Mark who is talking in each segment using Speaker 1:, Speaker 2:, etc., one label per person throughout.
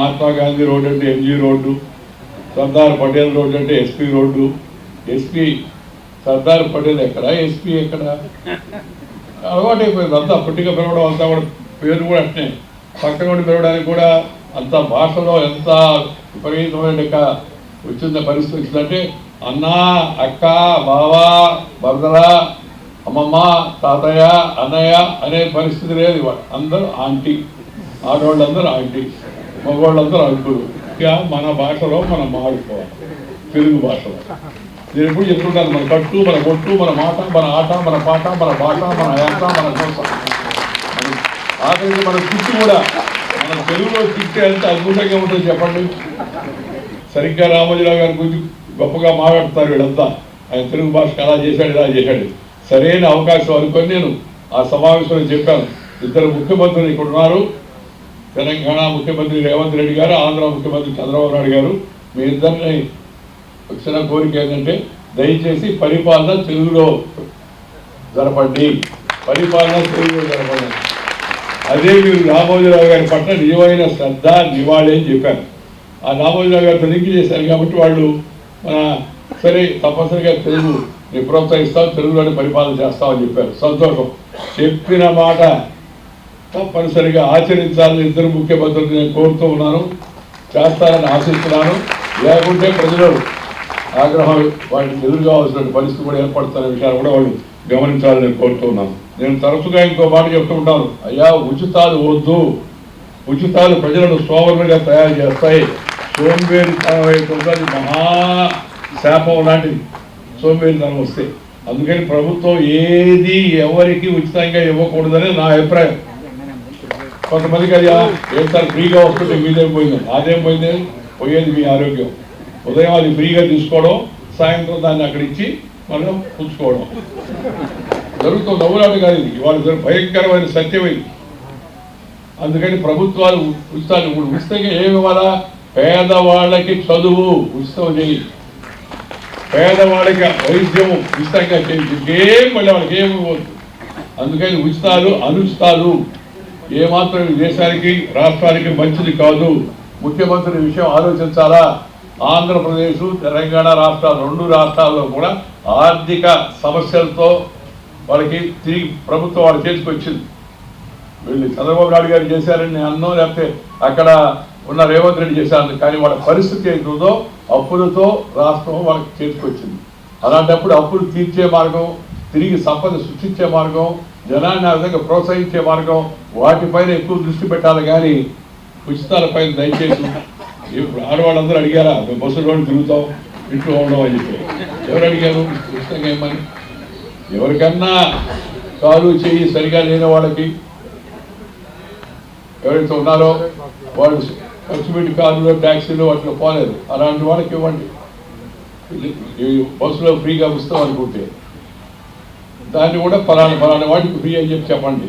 Speaker 1: Mahatma Gandhi road అంటే MG road Sardar Patel road అంటే SP road. SP Sardar Patel ఎక్కడ? SP ఎక్కడ? అలవాటు అయిపోయింది అంతా పుట్టిగా పిలవడం అంతా కూడా పేరు కూడా అట్నే. పక్కన ఉండి పిలవడానికి కూడా అంత భాషలో ఎంత విపరీతమైన యొక్క వచ్చిన పరిస్థితి వచ్చిందంటే అన్న అక్క బావ బరదల అమ్మమ్మ తాతయ్య అన్నయ్య అనే పరిస్థితి లేదు ఇవాళ. అందరూ ఆంటీ. ఆడవాళ్ళందరూ ఆంటీ. మగవాళ్ళందరూ అంకులు ఇక మన భాషలో మనం మాడుకోవాలి తెలుగు భాషలో. నేను ఎప్పుడు చెప్తుంటాను మన కట్టు మన కొట్టు మన మాట మన ఆట మన పాట మన భాష మన యాత్ర మన కోసం ఆఖరికి మన చుట్టూ కూడా మన తెలుగులో చుట్టూ ఎంత అద్భుతంగా ఉంటుంది చెప్పండి. సరిగ్గా రామోజీరావు గారి గురించి గొప్పగా మాట్లాడతారు వీళ్ళంతా. ఆయన తెలుగు భాషకు అలా చేశాడు ఇలా చేశాడు. సరైన అవకాశం అనుకొని నేను ఆ సమావేశంలో చెప్పాను. ఇద్దరు ముఖ్యమంత్రులు ఇక్కడ ఉన్నారు. తెలంగాణ ముఖ్యమంత్రి రేవంత్ రెడ్డి గారు ఆంధ్ర ముఖ్యమంత్రి చంద్రబాబు నాయుడు గారు మీ ఇద్దరిని వచ్చిన కోరిక ఏంటంటే దయచేసి పరిపాలన తెలుగులో జరపండి. పరిపాలన తెలుగులో జరపండి. అదే మీరు రామోజీరావు గారి పట్ల నిజమైన శ్రద్ధ నివాళి అని చెప్పారు. ఆ రామోజీరావు గారు తనిఖీ చేశారు కాబట్టి వాళ్ళు మన సరే తప్పనిసరిగా తెలుగు ని ప్రోత్సహిస్తాం తెలుగులోనే పరిపాలన చేస్తామని చెప్పారు. సంతోషం. చెప్పిన మాట తప్పనిసరిగా ఆచరించాలని ఇద్దరు ముఖ్యమంత్రులు నేను కోరుతూ ఉన్నాను. చేస్తారని ఆశిస్తున్నాను. లేకుంటే ప్రజలు ఆగ్రహం వాటికి ఎదురు కావాల్సిన పరిస్థితి కూడా ఏర్పడుతున్న విషయాలు కూడా వాళ్ళు గమనించాలని నేను కోరుతున్నాను నేను తరచుగా ఇంకో మాట చెప్తూ ఉంటాను. అయ్యా ఉచితాలు వద్దు. ఉచితాలు ప్రజలను సోమరులుగా తయారు చేస్తాయి. సోంబేరితనం అవుతుంది మహా శాపం లాంటిది. సోంబేరితనం వస్తే. అందుకని ప్రభుత్వం ఏది ఎవరికి ఉచితంగా ఇవ్వకూడదని నా అభిప్రాయం. కొంతమందికి అది ఏం సార్ ఫ్రీగా వస్తుంటే మీదేం పోయింది? అదేం పోయింది? పోయేది మీ ఆరోగ్యం. ఉదయం అది ఫ్రీగా తీసుకోవడం సాయంత్రం దాన్ని అక్కడ ఇచ్చి మనం పుచ్చుకోవడం. జరుగుతుంది నవ్వులాడు కాదు ఇది. ఇవాళ భయంకరమైన సత్యం అందుకని ప్రభుత్వాలు ఉచితాలు ఇప్పుడు ఉచితంగా ఏమి ఇవ్వాలా? పేదవాళ్ళకి చదువు ఉచితం చేయి. పేదవాళ్ళకి వైద్యం ఉచితంగా చేయి. ఇంకేం మళ్ళీ వాళ్ళకి ఏమి ఇవ్వద్దు. అందుకని ఉచితాలు అనుచితాలు. ఏమాత్రం దేశానికి రాష్ట్రానికి మంచిది కాదు. ముఖ్యమంత్రి విషయం ఆలోచించాలా? ఆంధ్రప్రదేశ్ తెలంగాణ రాష్ట్రాలు రెండు రాష్ట్రాల్లో కూడా ఆర్థిక సమస్యలతో వాళ్ళకి తిరిగి ప్రభుత్వం వాళ్ళ చేతికి వచ్చింది. వీళ్ళు చంద్రబాబు నాయుడు గారు చేశారని నేను అన్నో లేకపోతే అక్కడ ఉన్న రేవంత్ రెడ్డి చేశారని కానీ వాళ్ళ పరిస్థితి ఏంటుందో అప్పులతో రాష్ట్రం వాళ్ళకి చేతికి వచ్చింది. అలాంటప్పుడు అప్పులు తీర్చే మార్గం తిరిగి సంపద సృష్టించే మార్గం జనాన్ని ఆ విధంగా ప్రోత్సహించే మార్గం వాటిపైన ఎక్కువ దృష్టి పెట్టాలి కానీ ఉచితాలపైన దయచేసి ఆడవాళ్ళందరూ అడిగారా మేము బస్సులో తిరుగుతాం ఇంట్లో ఉండడం అని చెప్పి. ఎవరు అడిగారు? ఉచితంగా ఏమని? ఎవరికన్నా కాలు చెయ్యి సరిగా లేని వాళ్ళకి ఎవరైతే ఉన్నారో వాళ్ళు ఖర్చు పెట్టి కార్లు ట్యాక్సీలు వాటిలో పోలేదు. అలాంటి వాళ్ళకి ఇవ్వండి. బస్సులో ఫ్రీగా ఇస్తాం అనుకుంటే. దాన్ని కూడా ఫలాని ఫలాని వాటికి ఫ్రీ అని చెప్పి చెప్పండి.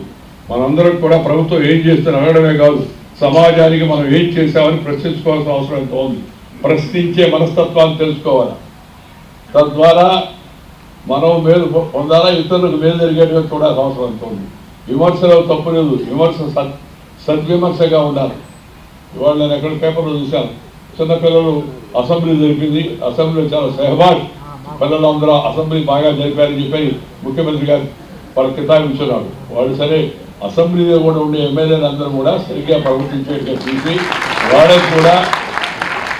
Speaker 1: మనందరం కూడా ప్రభుత్వం ఏం చేస్తుంది అనడమే కాదు సమాజానికి మనం ఏం చేసామని ప్రశ్నించుకోవాల్సిన అవసరం ఎంతో ఉంది. ప్రశ్నించే మనస్తత్వాన్ని తెలుసుకోవాలి. తద్వారా మనం మేలు పొందాలా ఇతరులకు మేలు జరిగేట్టుగా చూడాల్సిన అవసరం ఎంతో ఉంది. విమర్శలో తప్పు లేదు. విమర్శ సత్ సద్విమర్శగా ఉండాలి. ఇవాళ నేను ఎక్కడ పేపర్లో చూశాను. చిన్నపిల్లలు అసెంబ్లీ జరిపింది. అసెంబ్లీలో చాలా సెహబాష్ పిల్లలు అందరూ అసెంబ్లీ బాగా జరిపారని చెప్పి ముఖ్యమంత్రి గారు వాళ్ళు కితాబించున్నాడు వాళ్ళు సరే అసెంబ్లీలో కూడా ఉండే ఎమ్మెల్యేలు అందరూ కూడా సరిగ్గా ప్రవర్తించేట్టుగా చూసి వాళ్ళకి కూడా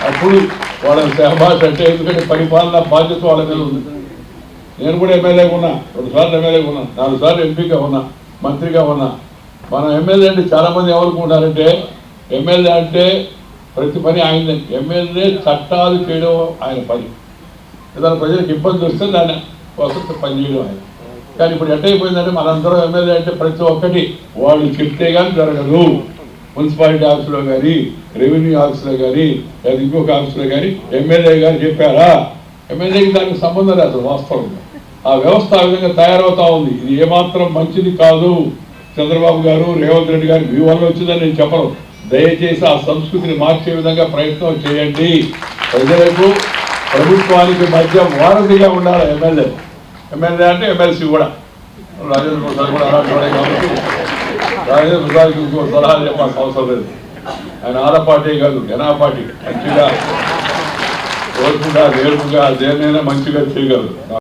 Speaker 1: అప్పుడు వాళ్ళ సెహబాష్ అంటే ఎందుకంటే పరిపాలన బాధ్యత వాళ్ళ మీద ఉంది. నేను కూడా ఎమ్మెల్యే ఉన్నా రెండు సార్లు ఎమ్మెల్యేగా ఉన్నా నాలుగు సార్లు ఎంపీగా ఉన్నా మంత్రిగా ఉన్నా. మన ఎమ్మెల్యే అంటే చాలామంది ఎవరుకుంటారంటే ఎమ్మెల్యే అంటే ప్రతి పని ఆయన ఎమ్మెల్యే చట్టాలు చేయడం ఆయన పని. ఏదైనా ప్రజలకు ఇబ్బంది వస్తే దాన్ని కోసం పనిచేయడం ఆయన కానీ ఇప్పుడు ఎట్టయిపోయిందంటే మనందరం ఎమ్మెల్యే అంటే ప్రతి ఒక్కటి వాళ్ళు చెప్తే కానీ జరగదు. మున్సిపాలిటీ ఆఫీసులో కానీ రెవెన్యూ ఆఫీసులో కానీ లేదా ఇంకొక ఆఫీసులో కానీ ఎమ్మెల్యే గారు చెప్పారా? ఎమ్మెల్యేకి దానికి సంబంధం లేదు అసలు వాస్తవంగా. ఆ వ్యవస్థ ఆ విధంగా తయారవుతా ఉంది. ఇది ఏమాత్రం మంచిది కాదు. చంద్రబాబు గారు రేవంత్ రెడ్డి గారు మీ వల్ల వచ్చిందని నేను చెప్పను. దయచేసి ఆ సంస్కృతిని మార్చే విధంగా ప్రయత్నం చేయండి. ప్రజలకు ప్రభుత్వానికి మధ్య వారధిగా ఉండాలి ఎమ్మెల్యే. ఎమ్మెల్యే అంటే ఎమ్మెల్సీ కూడా. రాజేంద్ర ప్రసాద్ కూడా అలాంటి వాడే కాబట్టి. రాజేంద్ర ప్రసాద్కి ఇంకో సలహా చెప్పాల్సిన అవసరం లేదు. ఆయన ఆల కాదు జనా పార్టీ. మంచిగా ఓర్పుగా వేరుగా దేన్నైనా మంచిగా చేయగలరు.